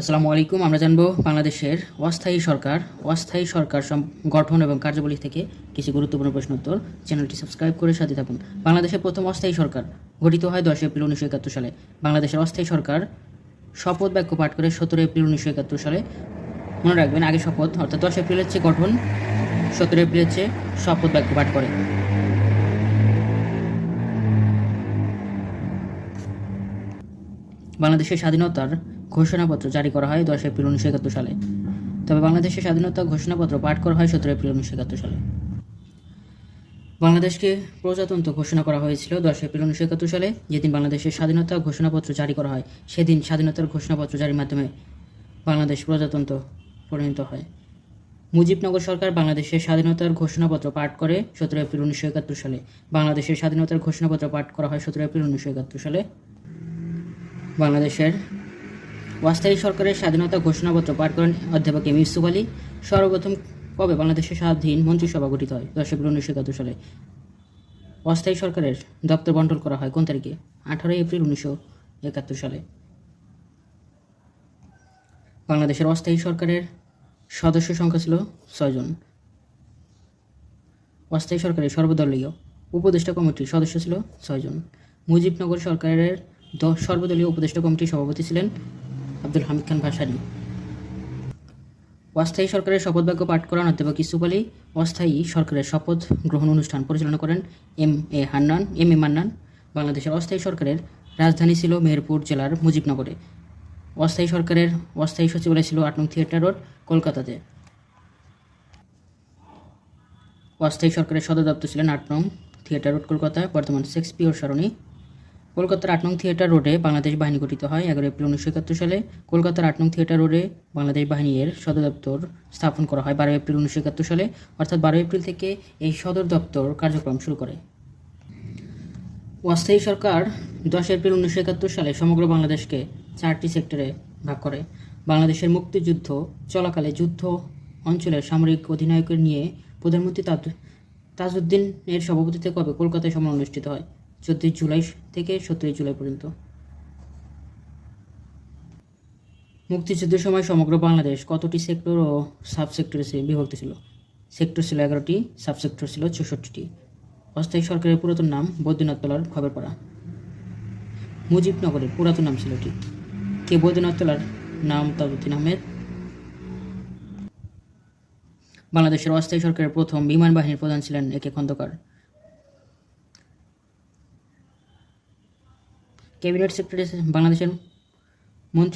আসসালামু আলাইকুম আমরা জানব বাংলাদেশের অস্থায়ী সরকার অস্থায়ী সরকার গঠন এবং কার্যাবলী থেকে কিছু গুরুত্বপূর্ণ প্রশ্ন উত্তর। চ্যানেলটি সাবস্ক্রাইব করে সাথে থাকুন। বাংলাদেশের প্রথম অস্থায়ী সরকার গঠিত হয় দশ এপ্রিল উনিশশো একাত্তর সালে। বাংলাদেশের অস্থায়ী সরকার শপথ বাক্য পাঠ করে সতেরো এপ্রিল উনিশশো একাত্তর সালে। মনে রাখবেন, আগে শপথ, অর্থাৎ দশ এপ্রিলের চেয়ে গঠন, সতেরো এপ্রিলের চেয়ে শপথ বাক্য পাঠ করে। বাংলাদেশের স্বাধীনতার ঘোষণাপত্র জারি করা হয় দশ এপ্রিল উনিশশো একাত্তর সালে। তবে বাংলাদেশের স্বাধীনতা ঘোষণাপত্র পাঠ করা হয় সতেরো এপ্রিল উনিশশো একাত্তর সালে। বাংলাদেশকে প্রজাতন্ত্র ঘোষণা করা হয়েছিল দশ এপ্রিল উনিশশো একাত্তর সালে। যেদিন বাংলাদেশের স্বাধীনতা ঘোষণাপত্র জারি করা হয়, সেদিন স্বাধীনতার ঘোষণাপত্র জারির মাধ্যমে বাংলাদেশ প্রজাতন্ত্র পরিণত হয়। মুজিবনগর সরকার বাংলাদেশের স্বাধীনতার ঘোষণাপত্র পাঠ করে সতেরো এপ্রিল উনিশশো একাত্তর সালে। বাংলাদেশের স্বাধীনতার ঘোষণাপত্র পাঠ করা হয় সতেরো এপ্রিল উনিশশো একাত্তর সালে। বাংলাদেশের অস্থায়ী সরকারের স্বাধীনতা ঘোষণাপত্র পাঠ করেন অধ্যাপক এম ইউসুফ আলী। সর্বপ্রথম কবে বাংলাদেশের স্বাধীন মন্ত্রিসভা গঠিত হয়? দশ এপ্রিল উনিশশো একাত্তর সালে। অস্থায়ী সরকারের দপ্তর বন্টন করা হয় কোন তারিখে? আঠারোই এপ্রিল উনিশশো একাত্তর সালে। বাংলাদেশের অস্থায়ী সরকারের সদস্য সংখ্যা ছিল ছয়জন অস্থায়ী সরকারের সর্বদলীয় উপদেষ্টা কমিটির সদস্য ছিল ছয়জন মুজিবনগর সরকারের সর্বদলীয় উপদেষ্টা কমিটির সভাপতি ছিলেন আব্দুল হামিদ খান ভাসানী। অস্থায়ী সরকারের শপথ বাক্য পাঠ করান অধ্যাপক ইসুফ আলী। অস্থায়ী সরকারের শপথ গ্রহণ অনুষ্ঠান পরিচালনা করেন M A Hannan, M A Mannan. বাংলাদেশের অস্থায়ী সরকারের রাজধানী ছিল মেহেরপুর জেলার মুজিবনগরে। অস্থায়ী সরকারের অস্থায়ী সচিবালয় ছিল আট নং থিয়েটার রোড, কলকাতাতে। অস্থায়ী সরকারের সদর দপ্তর ছিলেন আট নং থিয়েটার রোড, কলকাতা। বর্তমান শেক্সপিয়র সরণি কলকাতার আট নং থিয়েটার রোডে বাংলাদেশ বাহিনী গঠিত হয় এগারো এপ্রিল উনিশশো একাত্তর সালে। কলকাতার আট নং থিয়েটার রোডে বাংলাদেশ বাহিনীর সদর দপ্তর স্থাপন করা হয় বারো এপ্রিল উনিশশো একাত্তর সালে, অর্থাৎ বারো এপ্রিল থেকে এই সদর দপ্তর কার্যক্রম শুরু করে। অস্থায়ী সরকার দশ এপ্রিল উনিশশো একাত্তর সালে সমগ্র বাংলাদেশকে চারটি সেক্টরে ভাগ করে। বাংলাদেশের মুক্তিযুদ্ধ চলাকালে যুদ্ধ অঞ্চলের সামরিক অধিনায়কের নিয়ে প্রধানমন্ত্রী তাজ- তাজউদ্দিন এর সভাপতিত্বে কবে কলকাতায় সম্মেলন অনুষ্ঠিত হয়? চোদ্দই জুলাই থেকে সতেরোই জুলাই পর্যন্ত। মুক্তিযুদ্ধের সময় সমগ্র বাংলাদেশ কতটি সেক্টর ও সাব সেক্টরে বিভক্ত ছিল? সেক্টর ছিল এগারোটি সাব সেক্টর ছিল চৌষট্টিটি। অস্থায়ী সরকারের পুরাতন নাম বৈদ্যনাথ তলার খবরপাড়া। মুজিবনগরের পুরাতন নাম ছিল এটি। কে বৈদ্যনাথ তলার নাম তাজউদ্দিন আহমেদ? বাংলাদেশের অস্থায়ী সরকারের প্রথম বিমান বাহিনীর প্রধান ছিলেন একে খন্দকার। ক্যাবিনেট সেক্রেটারি বাংলাদেশের মন্ত্রী